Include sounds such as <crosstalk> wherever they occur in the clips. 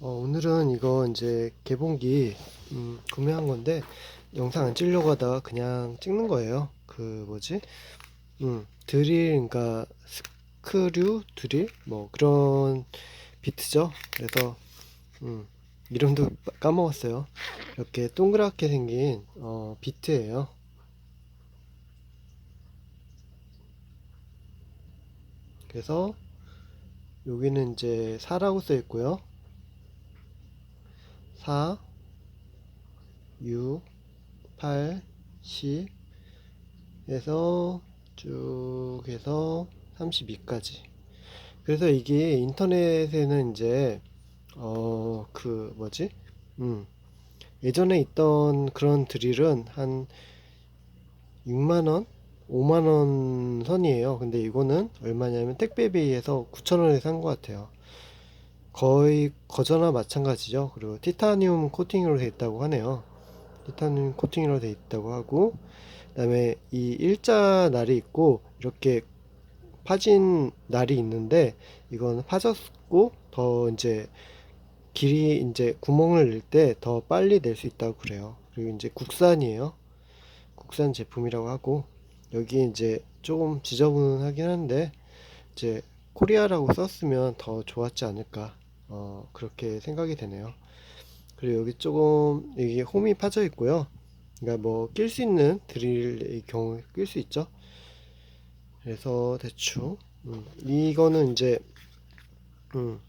어, 오늘은 이거 이제 개봉기 음, 구매한 건데 영상 안 찍으려고 하다가 그냥 찍는 거예요. 그 뭐지? 음, 드릴 그러니까 스크류 드릴 뭐 그런 비트죠. 그래서 음, 이름도 까먹었어요. 이렇게 동그랗게 생긴 어, 비트예요. 그래서 여기는 이제 4라고 써 있고요. 4, 6, 8, 10 해서 쭉 해서 32까지. 그래서 이게 인터넷에는 이제 어 그 뭐지? 음. 예전에 있던 그런 드릴은 한 6만 원, 5만 원 선이에요. 근데 이거는 얼마냐면 택배비에서 9천 원에 산 것 같아요. 거의 거저나 마찬가지죠. 그리고 티타늄 코팅으로 되어 있다고 하네요. 티타늄 코팅으로 되어 있다고 하고, 그다음에 이 일자 날이 있고 이렇게 파진 날이 있는데 이건 파졌고 더 이제 길이 이제 구멍을 낼 때 더 빨리 낼 수 있다고 그래요. 그리고 이제 국산이에요. 국산 제품이라고 하고 여기 이제 조금 지저분하긴 한데 이제 코리아라고 썼으면 더 좋았지 않을까 어 그렇게 생각이 되네요. 그리고 여기 조금 여기 홈이 파져 있고요. 그러니까 뭐 낄 수 있는 드릴의 경우 낄 수 있죠? 그래서 대충 음, 이거는 이제 음,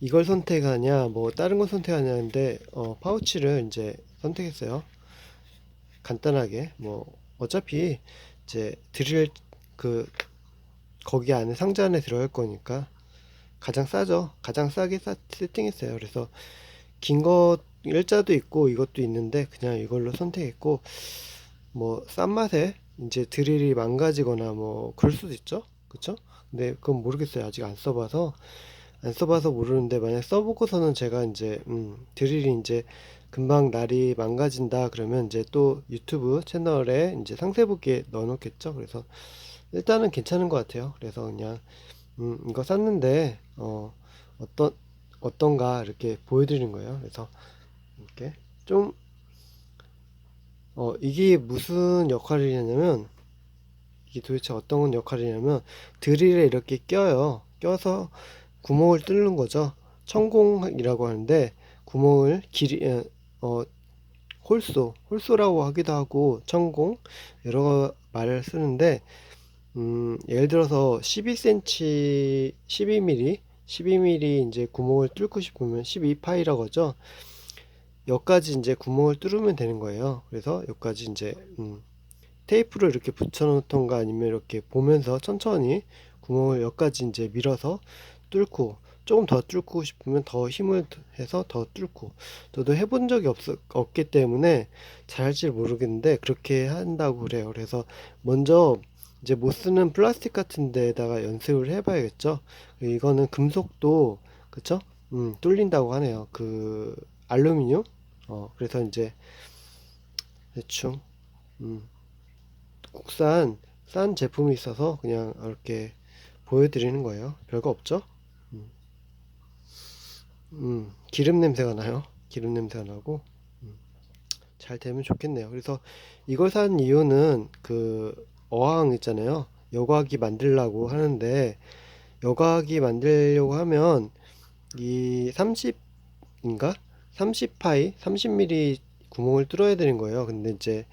이걸 선택하냐 뭐 다른 걸 선택하냐인데 어, 파우치를 이제 선택했어요. 간단하게. 뭐 어차피 이제 드릴 그 거기 안에 상자 안에 들어갈 거니까 가장 싸죠. 가장 싸게 사, 세팅했어요. 그래서 긴 거 일자도 있고 이것도 있는데 그냥 이걸로 선택했고 뭐 싼 맛에 이제 드릴이 망가지거나 뭐 그럴 수도 있죠. 그쵸? 근데 그건 모르겠어요. 아직 안 써봐서 안 써봐서 모르는데 만약 써보고서는 제가 이제 음, 드릴이 이제 금방 날이 망가진다 그러면 이제 또 유튜브 채널에 이제 상세 보기에 넣어놓겠죠. 그래서 일단은 괜찮은 것 같아요. 그래서 그냥 음, 이거 샀는데 어, 어떤 어떤가 이렇게 보여드리는 거예요. 그래서 이렇게 좀 어, 이게 무슨 역할이냐면 이게 도대체 어떤 역할이냐면 드릴에 이렇게 껴요. 껴서 구멍을 뚫는 거죠. 천공이라고 하는데 구멍을 길이 어, 어, 홀소 홀소라고 하기도 하고 천공 여러 말을 쓰는데 음, 예를 들어서 12cm, 12mm, 12mm 이제 구멍을 뚫고 싶으면 12파이라고 하죠. 여기까지 이제 구멍을 뚫으면 되는 거예요. 그래서 여기까지 이제 음, 테이프를 이렇게 붙여 놓던가 아니면 이렇게 보면서 천천히 구멍을 여기까지 이제 밀어서 뚫고 조금 더 뚫고 싶으면 더 힘을 해서 더 뚫고 저도 해본 적이 없, 없기 때문에 잘 할지 모르겠는데 그렇게 한다고 그래요. 그래서 먼저 이제 못 쓰는 플라스틱 같은 데다가 연습을 해봐야겠죠. 이거는 금속도 그쵸? 음, 뚫린다고 하네요. 그 알루미늄. 어, 그래서 이제 대충 음, 국산 싼 제품이 있어서 그냥 이렇게 보여드리는 거예요. 별거 없죠? 음, 음, 기름 냄새가 나요. 기름 냄새가 나고 음, 잘 되면 좋겠네요. 그래서 이걸 산 이유는 그 어항 있잖아요. 여과기 만들려고 하는데 여과기 만들려고 하면 이 30인가? 30파이, 30mm 구멍을 뚫어야 되는 거예요. 근데 이제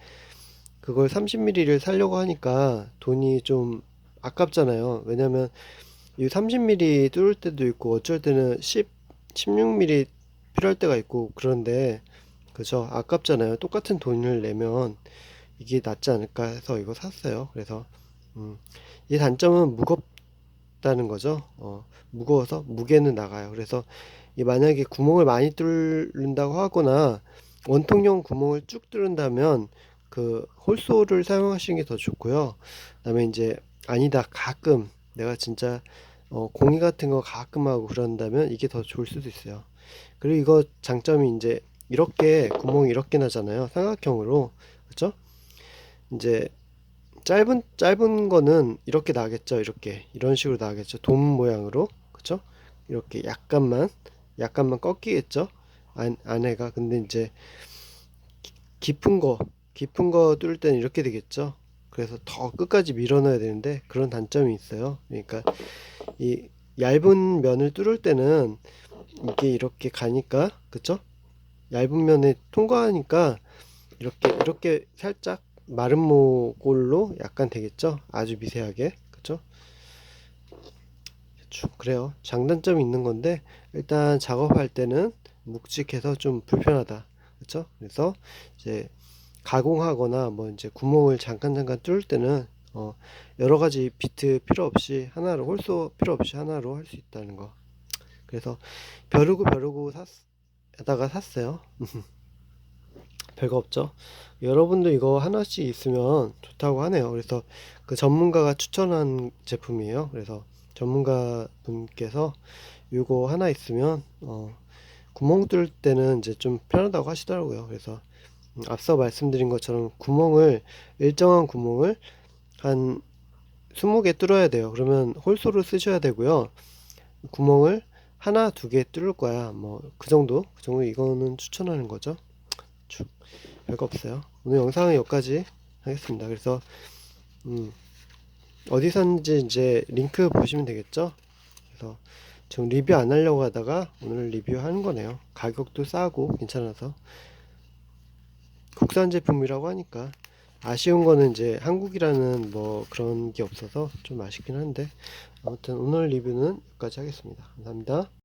그걸 30mm를 살려고 하니까 돈이 좀 아깝잖아요. 왜냐면 이 30mm 뚫을 때도 있고 어쩔 때는 10, 16mm 필요할 때가 있고 그런데 그죠? 아깝잖아요. 똑같은 돈을 내면 이게 낫지 않을까 해서 이거 샀어요. 그래서 음, 이 단점은 무겁다는 거죠. 어, 무거워서 무게는 나가요. 그래서 이 만약에 구멍을 많이 뚫는다고 하거나 원통형 구멍을 쭉 뚫는다면 그 홀소를 사용하시는 게 더 좋고요. 그다음에 이제 아니다 가끔 내가 진짜 어, 공이 같은 거 가끔 하고 그런다면 이게 더 좋을 수도 있어요. 그리고 이거 장점이 이제 이렇게 구멍이 이렇게 나잖아요. 삼각형으로 그렇죠? 이제 짧은 짧은 거는 이렇게 나겠죠. 이렇게 이런 식으로 나겠죠. 돔 모양으로 그쵸? 이렇게 약간만 약간만 꺾이겠죠? 안, 안에가. 근데 이제 기- 깊은 거, 깊은 거 뚫을 때는 이렇게 되겠죠? 그래서 더 끝까지 밀어넣어야 되는데 그런 단점이 있어요. 그러니까 이 얇은 면을 뚫을 때는 이게 이렇게 가니까, 그쵸? 얇은 면에 통과하니까 이렇게 이렇게 살짝 마른 모골로 약간 되겠죠? 아주 미세하게, 그쵸? 쭉 그래요. 장단점이 있는 건데 일단 작업할 때는 묵직해서 좀 불편하다. 그렇죠? 그래서 이제 가공하거나 뭐 이제 구멍을 잠깐 잠깐 뚫을 때는 어 여러 가지 비트 필요 없이 하나로 홀소 필요 없이 하나로 할 수 있다는 거. 그래서 벼르고 벼르고 샀 다가 샀어요. <laughs> 별거 없죠. 여러분도 이거 하나씩 있으면 좋다고 하네요. 그래서 그 전문가가 추천한 제품이에요. 그래서 전문가 분께서 이거 하나 있으면 어, 구멍 뚫을 때는 이제 좀 편하다고 하시더라고요. 그래서 음, 앞서 말씀드린 것처럼 구멍을 일정한 구멍을 한 20개 뚫어야 돼요. 그러면 홀소를 쓰셔야 되고요. 구멍을 하나, 두 개 뚫을 거야. 뭐 그 정도, 그 정도 이거는 추천하는 거죠. 쭉 별거 없어요. 오늘 영상은 여기까지 하겠습니다. 그래서 음, 어디 샀는지 이제 링크 보시면 되겠죠? 그래서 지금 리뷰 안 하려고 하다가 오늘 리뷰하는 거네요. 가격도 싸고 괜찮아서 국산 제품이라고 하니까 아쉬운 거는 이제 한국이라는 뭐 그런 게 없어서 좀 아쉽긴 한데 아무튼 오늘 리뷰는 여기까지 하겠습니다. 감사합니다.